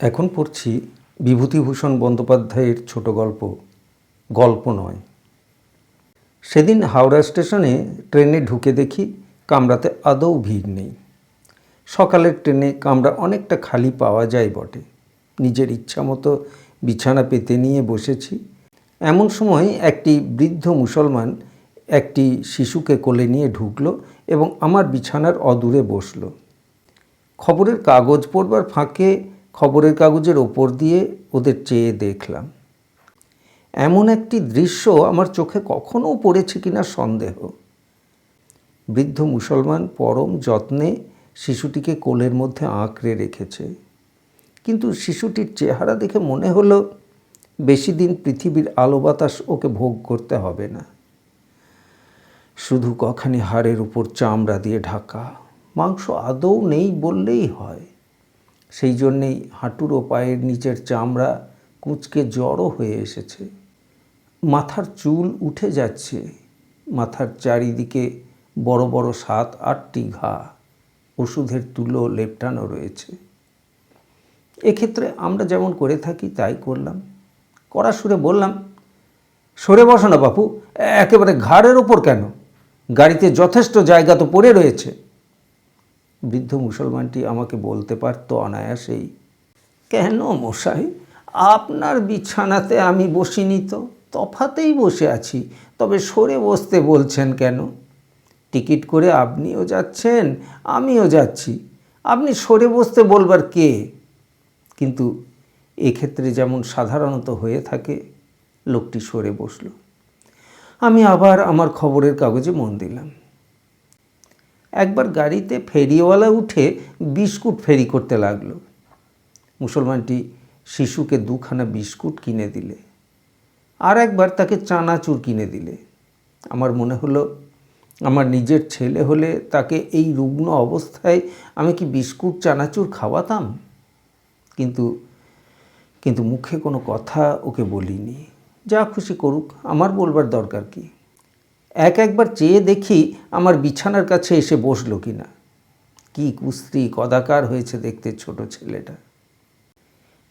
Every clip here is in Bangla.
এখন পড়ছি বিভূতিভূষণ বন্দ্যোপাধ্যায়ের ছোট গল্প গল্প নয়। সেদিন হাওড়া স্টেশনে ট্রেনে ঢুকে দেখি কামরাতে আদৌ ভিড় নেই। সকালের ট্রেনে কামরা অনেকটা খালি পাওয়া যায় বটে। নিজের ইচ্ছা মতো বিছানা পেতে নিয়ে বসেছি। এমন সময় একটি বৃদ্ধ মুসলমান একটি শিশুকে কোলে নিয়ে ঢুকলো এবং আমার বিছানার অদূরে বসল। খবরের কাগজ পড়বার ফাঁকে খবরের কাগজের ওপর দিয়ে ওদের চেয়ে দেখলাম। এমন একটি দৃশ্য আমার চোখে কখনও পড়েছে কিনা সন্দেহ। বৃদ্ধ মুসলমান পরম যত্নে শিশুটিকে কোলের মধ্যে আঁকড়ে রেখেছে। কিন্তু শিশুটির চেহারা দেখে মনে হলো, বেশি দিন পৃথিবীর আলো বাতাস ওকে ভোগ করতে হবে না। শুধু কখানি হাড়ের উপর চামড়া দিয়ে ঢাকা, মাংস আদৌ নেই বললেই হয়। সেই জন্যেই হাঁটুর ও পায়ের নিচের চামড়া কুঁচকে জড়ো হয়ে এসেছে। মাথার চুল উঠে যাচ্ছে। মাথার চারিদিকে বড় বড় সাত আটটি ঘা। ওষুধের তুলো লেপটানো রয়েছে। এক্ষেত্রে আমরা যেমন করে থাকি, তাই করলাম। কড়া সুরে বললাম, সরে বসো না বাপু একেবারে ঘাড়ের ওপর কেন? গাড়িতে যথেষ্ট জায়গা তো পড়ে রয়েছে। বৃদ্ধ মুসলমানটি আমাকে বলতে পারতো অনায়াসেই, কেন মশাই? আপনার বিছানাতে আমি বসিনি তো, তফাতেই বসে আছি, তবে সরে বসতে বলছেন কেন? টিকিট করে আপনিও যাচ্ছেন, আমিও যাচ্ছি, আপনি সরে বসতে বলবার কে? কিন্তু এক্ষেত্রে যেমন সাধারণত হয়ে থাকে, লোকটি সরে বসল। আমি আবার আমার খবরের কাগজে মন দিলাম। একবার গাড়িতে ফেরিওয়ালা উঠে বিস্কুট ফেরি করতে লাগল। মুসলমানটি শিশুকে দুখানা বিস্কুট কিনে দিলে আর একবার তাকে চানাচুর কিনে দিলে। আমার মনে হলো, আমার নিজের ছেলে হলে তাকে এই রুগ্ন অবস্থায় আমি কি বিস্কুট, চানাচুর খাওয়াতাম? কিন্তু কিন্তু মুখে কোনো কথা ওকে বলিনি। যা খুশি করুক, আমার বলবার দরকার কি? এক একবার চেয়ে দেখি আমার বিছানার কাছে এসে বসল কি না কী কুস্ত্রি কদাকার হয়েছে দেখতে ছোট ছেলেটা।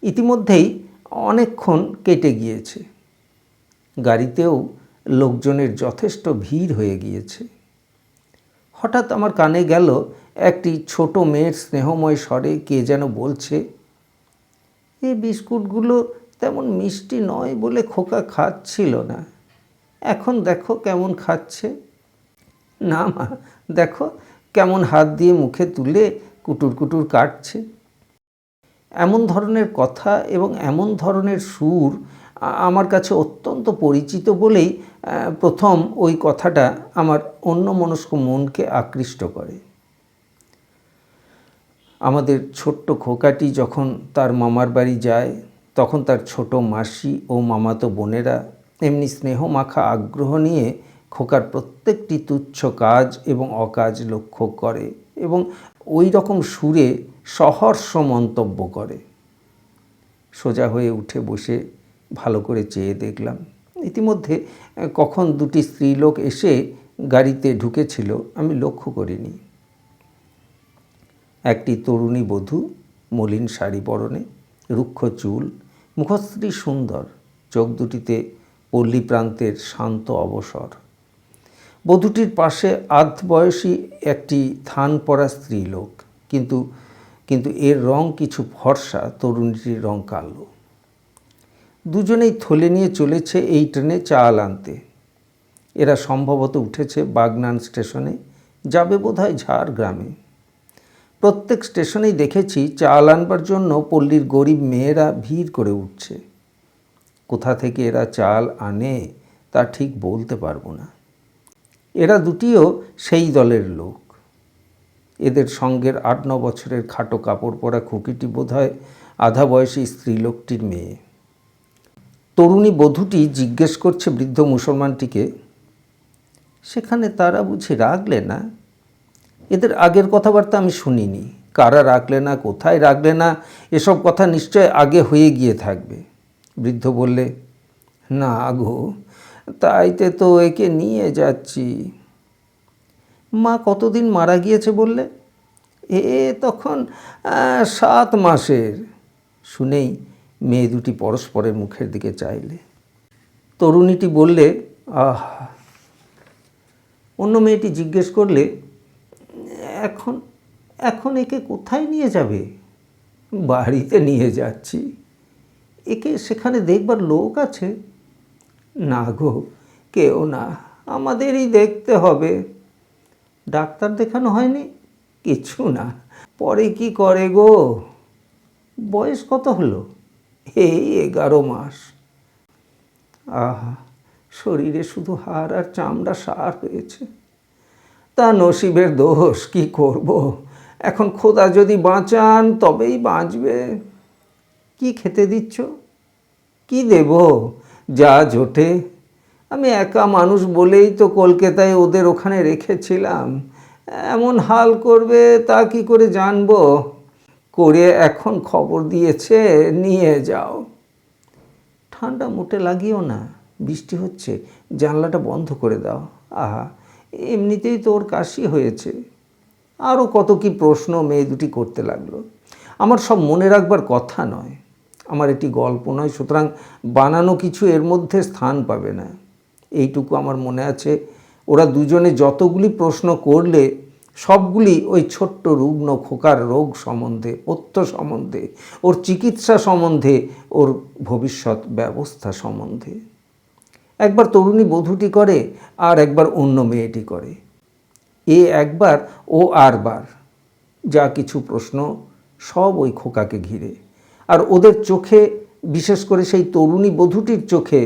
ইতিমধ্যেই অনেকক্ষণ কেটে গিয়েছে। গাড়িতেও লোকজনের যথেষ্ট ভিড় হয়ে গিয়েছে। হঠাৎ আমার কানে গেল একটি ছোট মেয়ের স্নেহময় স্বরে কে যেন বলছে এই বিস্কুটগুলো তেমন মিষ্টি নয় বলে খোকা খাচ্ছিল না। এখন দেখো কেমন খাচ্ছে। না মা, দেখো কেমন হাত দিয়ে মুখে তুলে কুটুর কুটুর কাটছে। এমন ধরনের কথা এবং এমন ধরনের সুর আমার কাছে অত্যন্ত পরিচিত বলেই প্রথম ওই কথাটা আমার অন্য মনস্ক মনকে আকৃষ্ট করে। আমাদের ছোট্ট খোকাটি যখন তার মামার বাড়ি যায়, তখন তার ছোট মাসি ও মামাতো বোনেরা এমনি স্নেহমাখা আগ্রহ নিয়ে খোকার প্রত্যেকটি তুচ্ছ কাজ এবং অকাজ লক্ষ্য করে এবং ওই রকম সুরে সহর্ষ মন্তব্য করে। সোজা হয়ে উঠে বসে ভালো করে চেয়ে দেখলাম। ইতিমধ্যে কখন দুটি স্ত্রীলোক এসে গাড়িতে ঢুকেছিল আমি লক্ষ্য করিনি। একটি তরুণী বধূ, মলিন শাড়ি পরনে, রুক্ষ চুল, মুখশ্রী সুন্দর, চোখ দুটিতে পল্লী প্রান্তের শান্ত অবসর। বধূটির পাশে আধ বয়সী একটি থান পরা স্ত্রীলোক। কিন্তু কিন্তু এর রং কিছু ফর্সা, তরুণীটির রং কালো। দুজনেই থলে নিয়ে চলেছে এই ট্রেনে চাল আনতে। এরা সম্ভবত উঠেছে বাগনান স্টেশনে, যাবে বোধহয় ঝাড়গ্রামে। প্রত্যেক স্টেশনেই দেখেছি চাল আনবার জন্য পল্লীর গরিব মেয়েরা ভিড় করে উঠছে। কোথা থেকে এরা চাল আনে তা ঠিক বলতে পারব না। এরা দুটিও সেই দলের লোক। এদের সঙ্গের আট ন বছরের খাটো কাপড় পরা খুকিটি বোধহয় আধা বয়সী স্ত্রীলোকটির মেয়ে। তরুণী বধূটি জিজ্ঞেস করছে বৃদ্ধ মুসলমানটিকে, সেখানে তারা বুঝি রাখলে না? এদের আগের কথাবার্তা আমি শুনিনি। কারা রাখলে না? কোথায় রাখলে না? এসব কথা নিশ্চয় আগে হয়ে গিয়ে থাকবে। বৃদ্ধ বললে, না গো, তাইতে তো একে নিয়ে যাচ্ছি। মা কতদিন মারা গিয়েছে বললে? এ তখন সাত মাসের। শুনেই মেয়ে দুটি পরস্পরের মুখের দিকে চাইলে। তরুণীটি বললে, আহ! অন্য মেয়েটি জিজ্ঞেস করলে, এখন এখন একে কোথায় নিয়ে যাবে? বাড়িতে নিয়ে যাচ্ছি। একে সেখানে দেখবার লোক আছে? না গো, কেউ না। আমাদেরই দেখতে হবে। ডাক্তার দেখানো হয়নি? কিছু না। পরে কি করে গো? বয়স কত হলো? এই এগারো মাস। আহা, শরীরে শুধু হাড় আর চামড়া সার হয়েছে। তা নসিবের দোষ কি করব? এখন খোদা যদি বাঁচান, তবেই বাঁচবে। খেতে দিচ্ছ? কি দেব? যা জোটে। আমি একা মানুষ বলেই তো কলকাতায় ওদের ওখানে রেখেছিলাম। এমন হাল করবে তা কি করে জানব? করে এখন খবর দিয়েছে, নিয়ে যাও। ঠান্ডা মোটে লাগিও না, বৃষ্টি হচ্ছে, জানলাটা বন্ধ করে দাও। আহা, এমনিতেই তো ওর কাশি হয়েছে। আরও কত কি প্রশ্ন মেয়ে দুটি করতে লাগল। আমার সব মনে রাখবার কথা নয়। আমার এটি গল্প নয়, সুতরাং বানানো কিছু এর মধ্যে স্থান পাবে না। এইটুকু আমার মনে আছে। ওরা দুজনে যতগুলি প্রশ্ন করলে সবগুলি ওই ছোট্ট রুগ্ন খোকার রোগ সম্বন্ধে পথ্য সম্বন্ধে, ওর চিকিৎসা সম্বন্ধে, ওর ভবিষ্যৎ ব্যবস্থা সম্বন্ধে। একবার তরুণী বধূটি করে আর একবার অন্য মেয়েটি করে। এ একবার ও আরবার যা কিছু প্রশ্ন সব ওই খোকাকে ঘিরে। আর ওদের চোখে, বিশেষ করে সেই তরুণী বধূটির চোখে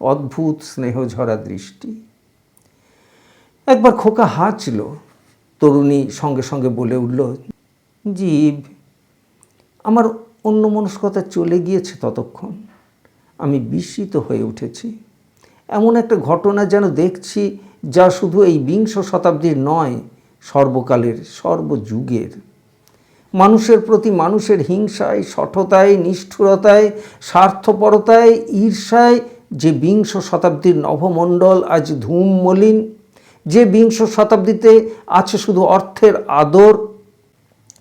অদ্ভুত স্নেহঝরা দৃষ্টি। একবার খোকা হাঁচল, তরুণী সঙ্গে সঙ্গে বলে উঠল, জীব, আমার অন্য মনস্কতা চলে গিয়েছে ততক্ষণ। আমি বিস্মিত হয়ে উঠেছি। এমন একটা ঘটনা যেন দেখছি যা শুধু এই বিংশ শতাব্দীর নয়, সর্বকালের সর্বযুগের। মানুষের প্রতি মানুষের হিংসায়, সঠতায়, নিষ্ঠুরতায়, স্বার্থপরতায়, ঈর্ষায়, যে বিংশ শতাব্দীর নভমণ্ডল আজ ধূম মলিন যে বিংশ শতাব্দীতে আছে শুধু অর্থের আদর,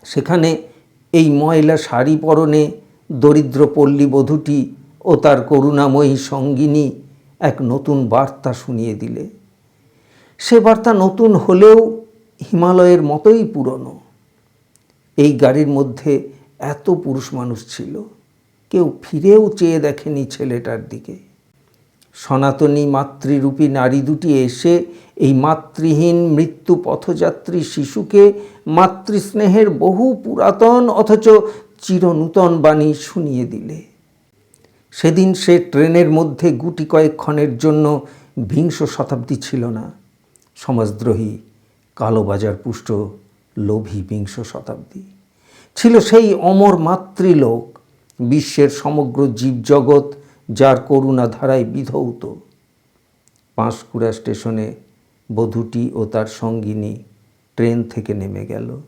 সেখানে এই ময়লা শাড়ি পরনে দরিদ্র পল্লী বধূটি ও তার করুণাময়ী সঙ্গিনী এক নতুন বার্তা শুনিয়ে দিলে। সে বার্তা নতুন হলেও হিমালয়ের মতোই পুরনো। এই গাড়ির মধ্যে এত পুরুষ মানুষ ছিল। কেউ ফিরেও চেয়ে দেখেনি ছেলেটার দিকে। সনাতনী মাতৃরূপী নারী দুটি এসে এই মাতৃহীন মৃত্যু পথযাত্রী শিশুকে মাতৃস্নেহের বহু পুরাতন অথচ চিরনূতন বাণী শুনিয়ে দিলে। সেদিন সে ট্রেনের মধ্যে গুটি কয়েকক্ষণের জন্য বিংশ শতাব্দী ছিল না। সমাজদ্রোহী, কালোবাজার পুষ্ট লোভী বিংশ শতাব্দী। ছিল সেই অমর মাতৃলোক, বিশ্বের সমগ্র জীবজগৎ যার করুণা ধারায় বিধৌত। পাঁশকুড়া স্টেশনে বধূটি ও তার সঙ্গিনী ট্রেন থেকে নেমে গেল।